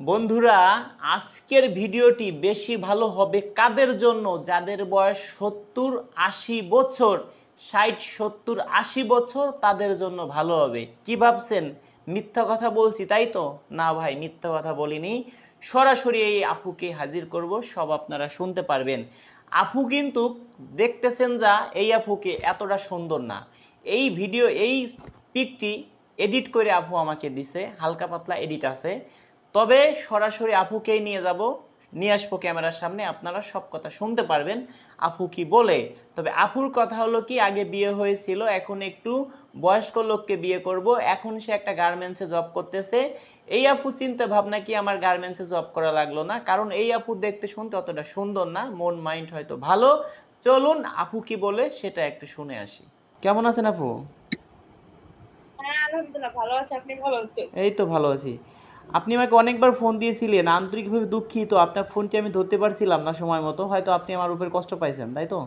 বন্ধুরা, আজকের ভিডিওটি বেশি ভালো হবে কাদের জন্য? যাদের বয়স সত্তর আশি বছর, ষাট সত্তর আশি বছর, তাদের জন্য ভালো হবে। কি ভাবছেন? মিথ্যা কথা বলছি, তাই তো? না ভাই, মিথ্যা কথা বলিনি। সরাসরি এই আপুকে হাজির করব, সব আপনারা শুনতে পারবেন। আপু কিন্তু দেখতেছেন যা, এই আপুকে এতটা সুন্দর না। এই ভিডিও, এই পিকটি এডিট করে আপু আমাকে দিছে, হালকা পাতলা এডিট আছে। তবে সরাসরি আপুকেই নিয়ে যাব। নিয়ে আসব ক্যামেরার সামনে আপনারা সব কথা শুনতে পারবেন। আপু কি বলে? তবে আপুর কথা হলো কি আগে বিয়ে হয়েছিল এখন একটু বয়স্ক লোককে বিয়ে করব। এখন সে একটা গার্মেন্টসে জব করতেছে। এই আপু চিন্তা ভাবনা কি আমার গার্মেন্টসে জব করা লাগল না? কারণ এই আপু দেখতে শুনতে অতটা সুন্দর না মন মাইন্ড হয়তো ভালো। চলুন আপু কি বলে সেটা একটু শুনে আসি। কেমন আছেন আপু? হ্যাঁ আলহামদুলিল্লাহ ভালো আছে। আপনি ভালো আছেন? এই তো ভালো আছি। আপনি আমাকে অনেকবার ফোন দিয়েছিলেন আন্তরিকভাবে দুঃখিত। আপনার ফোনটি আমি ধরতে পারছিলাম না সময় মতো হয়তো আপনি আমার উপর কষ্ট পাইছেন তাই তো?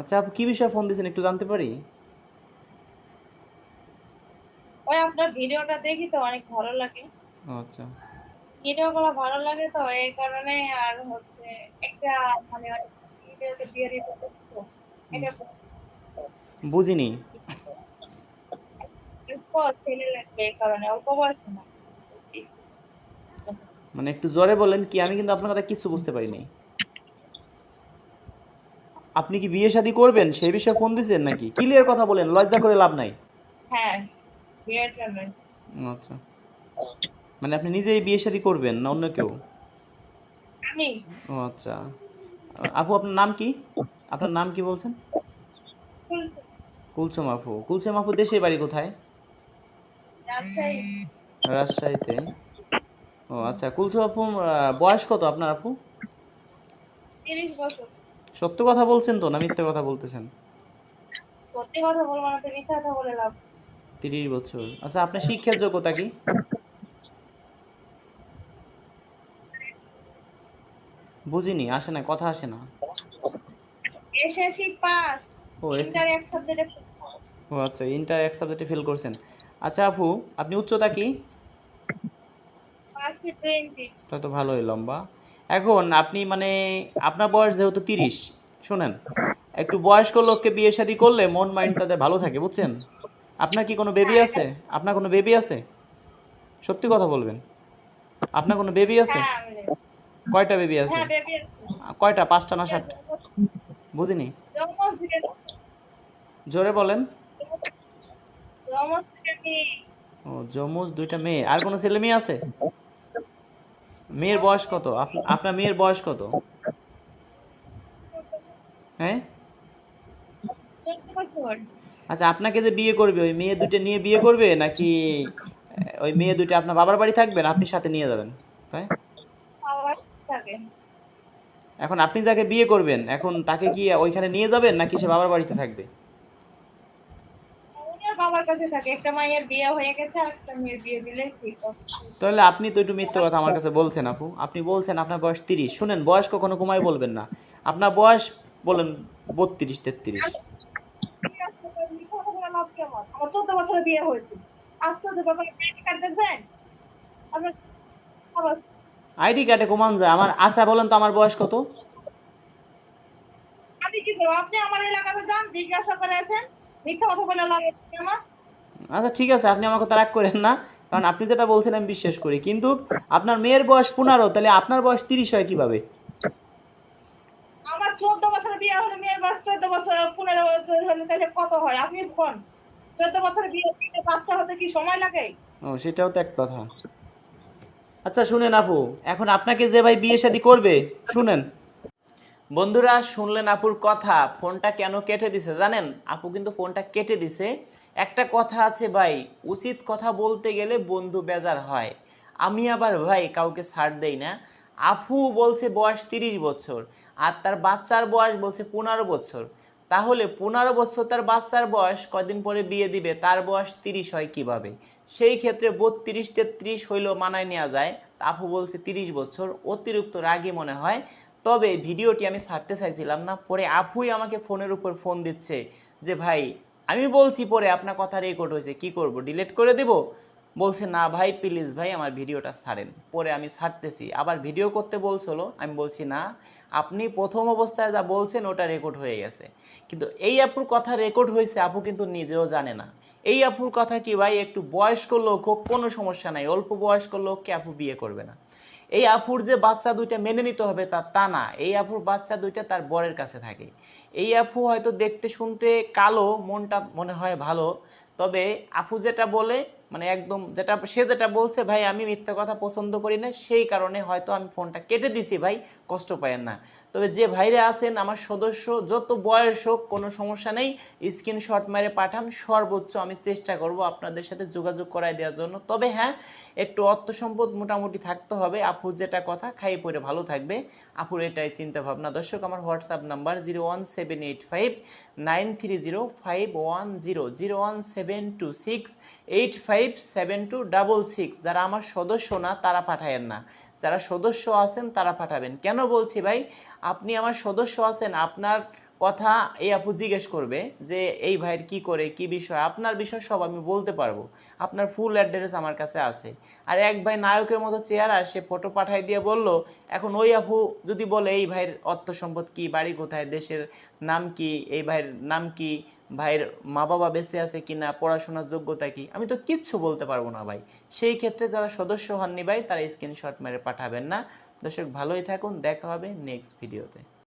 আচ্ছা আপু কি বিষয়ে ফোন দিয়েছেন একটু জানতে পারি? ওই আপনার ভিডিওটা দেখি তো অনেক ভালো লাগে। আচ্ছা। ভিডিওগুলো ভালো লাগে তো এই কারণে আর হচ্ছে একটা মানে ভিডিওতে বিয়ে দিতে তো এটা বুঝিনি। ছেলে লাগবে এই কারণে অল্প বয়সে না। মানে একটু জোরে বলেন কি আমি কিন্তু আপনার কথা কিছু বুঝতে পারিনি। আপনি কি বিয়ে শাদী করবেন? সেই বিষয়ে ফোন দিয়েছেন নাকি? ক্লিয়ার কথা বলেন লজ্জা করে লাভ নাই। হ্যাঁ বিয়ের জন্য। আচ্ছা। মানে আপনি নিজেই বিয়ে শাদী করবেন না অন্য কেউ? আমি। ও আচ্ছা। আপু আপনার নাম কি? আপনার নাম কি বলছেন? কুলসুম আপু। কুলসুম আপু দেশের বাড়ি কোথায়? রাজশাহীতে? ও আচ্ছা কুলসুম আপু বয়স কত আপনার আপু? সত্য কথা বলছেন তো না মিথ্যা কথা বলতেছেন? সত্যি কথা বলব না মিথ্যা কথা বলে লাভ। তিরিশ বছর। আচ্ছা আপনার শিক্ষার যোগ্যতা কি? বুঝিনি আসে না কথা আসে না। এসএসসি পাস ও ইন্টার এক সাবজেক্টে ও আচ্ছা ইন্টার এক সাবজেক্টে ফেল করছেন। আচ্ছা আপু আপনি উচ্চতা কি? তা ভালোই লম্বা। এখন আপনি মানে আপনার বয়স যেহেতু তিরিশ শুনেন একটু বয়স্ক লোককে বিয়ে শাদী করলে মন মাইন্ড তাদের ভালো থাকে বুঝছেন? আপনার কি কোনো বেবি আছে? আপনার কোনো বেবি আছে? সত্যি কথা বলবেন। আপনার কোনো বেবি আছে? হ্যাঁ কয়টা বেবি আছে? হ্যাঁ কয়টা? পাঁচটা না সাতটা? বুঝিনি। জোরে বলেন। ও যমুজ দুইটা মেয়ে। আর কোনো ছেলে মেয়ে আছে? মেয়ের বয়স কত? আপনার মেয়ের বয়স কত? হ্যাঁ? আচ্ছা আপনাকে যে বিয়ে করবে, ওই মেয়ে দুটো নিয়ে বিয়ে করবে নাকি, ওই মেয়ে দুটো আপনার বাবার বাড়ি থাকবেন আপনি সাথে নিয়ে যাবেন? তাই? এখন আপনি যাকে বিয়ে করবেন, এখন তাকে কি ওইখানে নিয়ে যাবেন নাকি সে বাবার বাড়িতে থাকবে? কাছে থাকে একটা মায়ের বিয়ে হয়ে গেছে আর একটা মেয়ের বিয়ে দিলে ঠিক আছে তাহলে আপনি তো একটু মিথ্যে কথা আমার কাছে বলছেন আপু। আপনি বলছেন আপনার বয়স তিরিশ। শুনেন বয়স কখনো কমাই বলবেন না। আপনার বয়স বলেন বত্রিশ তেত্রিশ। আমার? চোদ্দ বছরে বিয়ে হয়েছে। ব্যাপার কার্ড দেখবেন? আপনার আইডি কার্ডে কমান যায়। আমার আচ্ছা বলেন তো আমার বয়স কত? কি আপনি আমার এলাকাতে যান জিজ্ঞাসা করে আছেন মিথ্যা কথা বলে কি আমার? আচ্ছা ঠিক আছে আপনি আমার কথা রাগ করেন না কারণ আপনি যেটা বলছেন আমি বিশ্বাস করি। কিন্তু আপনার মেয়ের বয়স পনেরো তাহলে আপনার বয়স তিরিশ হয় কীভাবে? আমার চোদ্দ বছর বিয়ে হলে মেয়ের বয়স চোদ্দ বছর পনেরো বছর হলে তাহলে কত হয়? আপনি কোন চোদ্দ বছর বিয়ে বাচ্চা হতে কি সময় লাগে? ও সেটাও তো এক কথা। আচ্ছা শুনেন আপু এখন আপনাকে যে ভাই বিয়ে শাদী করবে শুনেন। বন্ধুরা শুনলেন আপুর কথা ফোনটা কেন কেটে দিছে জানেন? আপু কিন্তু ফোনটা কেটে দিছে একটা কথা আছে ভাই, উচিত কথা বলতে গেলে বন্ধু বেজার হয়। আমি আবার ভাই কাউকে ছাড় দেই না। আফু বলছে বয়স তিরিশ বছর, আর তার বাচ্চার বয়স বলছে পনেরো বছর। তাহলে পনেরো বছর তার বাচ্চার বয়স কদিন পরে বিয়ে দিবে, তার বয়স তিরিশ হয় কীভাবে? সেই ক্ষেত্রে বত্রিশ, তেত্রিশ হইলেও মানায় নেওয়া যায়। আপু বলছে তিরিশ বছর, অতিরিক্ত রাগে মনে হয়। তবে ভিডিওটি আমি ছাড়তে চাইছিলাম না, পরে আপুই আমাকে ফোনের উপর ফোন দিচ্ছে যে, ভাই আমি বলছি পরে আপনার কথা রেকর্ড হয়েছে, কি করব? ডিলিট করে দেব? বলছে, না ভাই প্লিজ ভাই, আমার ভিডিওটা ছাড়েন। পরে আমি ছাড়তেছি। আবার ভিডিও করতে বলছিল, আমি বলছি, না, আপনি প্রথম অবস্থায় যা বলছেন, ওটা রেকর্ড হয়ে গেছে। কিন্তু এই আপুর কথা রেকর্ড হয়েছে, আপু কিন্তু নিজেও জানে না। এই আপুর কথা কি ভাই, একটু বয়স্ক লোক হোক, কোনো সমস্যা নাই। অল্প বয়স্ক লোককে আপু বিয়ে করবে না। এই আপুর যে বাচ্চা দুইটা মেনে নিতে হবে তা তা না। এই আপুর বাচ্চা দুইটা তার বরের কাছে থাকে। এই আপু হয়তো দেখতে শুনতে কালো, মনটা মনে হয় ভালো। তবে আপু যেটা বলে মানে একদম যেটা, সে যেটা বলছে, ভাই, আমি মিথ্যা কথা পছন্দ করি না, সেই কারণে হয়তো আমি ফোনটা কেটে দিছি, ভাই, কষ্ট পায়েন না। তবে যে ভাইরে আছেন, আমার সদস্য, যত বয়স হোক, কোনো সমস্যা নেই স্ক্রিনশট মেরে পাঠান, সর্বোচ্চ আমি চেষ্টা করব আপনাদের সাথে যোগাযোগ করাই দেওয়ার জন্য। তবে হ্যাঁ একটু অর্থ সম্পদ মোটামুটি থাকতে হবে আপুর যেটা কথা খাই পরে ভালো থাকবে। আপুর এটাই চিন্তা ভাবনা দর্শক, আমার WhatsApp number zero one seven eight five nine three zero five one zero zero one seven two six eight five seven two double six যারা আমার সদস্য না, তারা পাঠায়েন না। যারা সদস্য আছেন, তারা পাঠাবেন। কেন বলছি ভাই? আপনি আমার সদস্য আছেন, আপনার কথা এই আপু জিজ্ঞেস করবে যে, এই ভাইয়ের কি করে, কি বিষয়? আপনার বিষয় সব আমি বলতে পারব। আপনার ফুল অ্যাড্রেস আমার কাছে আছে। আর এক ভাই নায়কের মতো চেহারা, সে ফটো পাঠাই দিয়ে বলল, এখন ওই আপু যদি বলে, এই ভাইয়ের অর্থ সম্পদ কি? বাড়ি কোথায়? দেশের নাম কি? এই ভাইয়ের নাম কি? ভাইয়ের মা বাবা বেঁচে আছে কিনা, পড়াশোনার যোগ্যতা কি, আমি তো কিচ্ছু বলতে পারব না ভাই। সেই ক্ষেত্রে যারা সদস্য হননি ভাই, তারা স্ক্রিনশট মেরে পাঠাবেন না। দর্শক, ভালোই থাকুন, দেখা হবে নেক্সট ভিডিওতে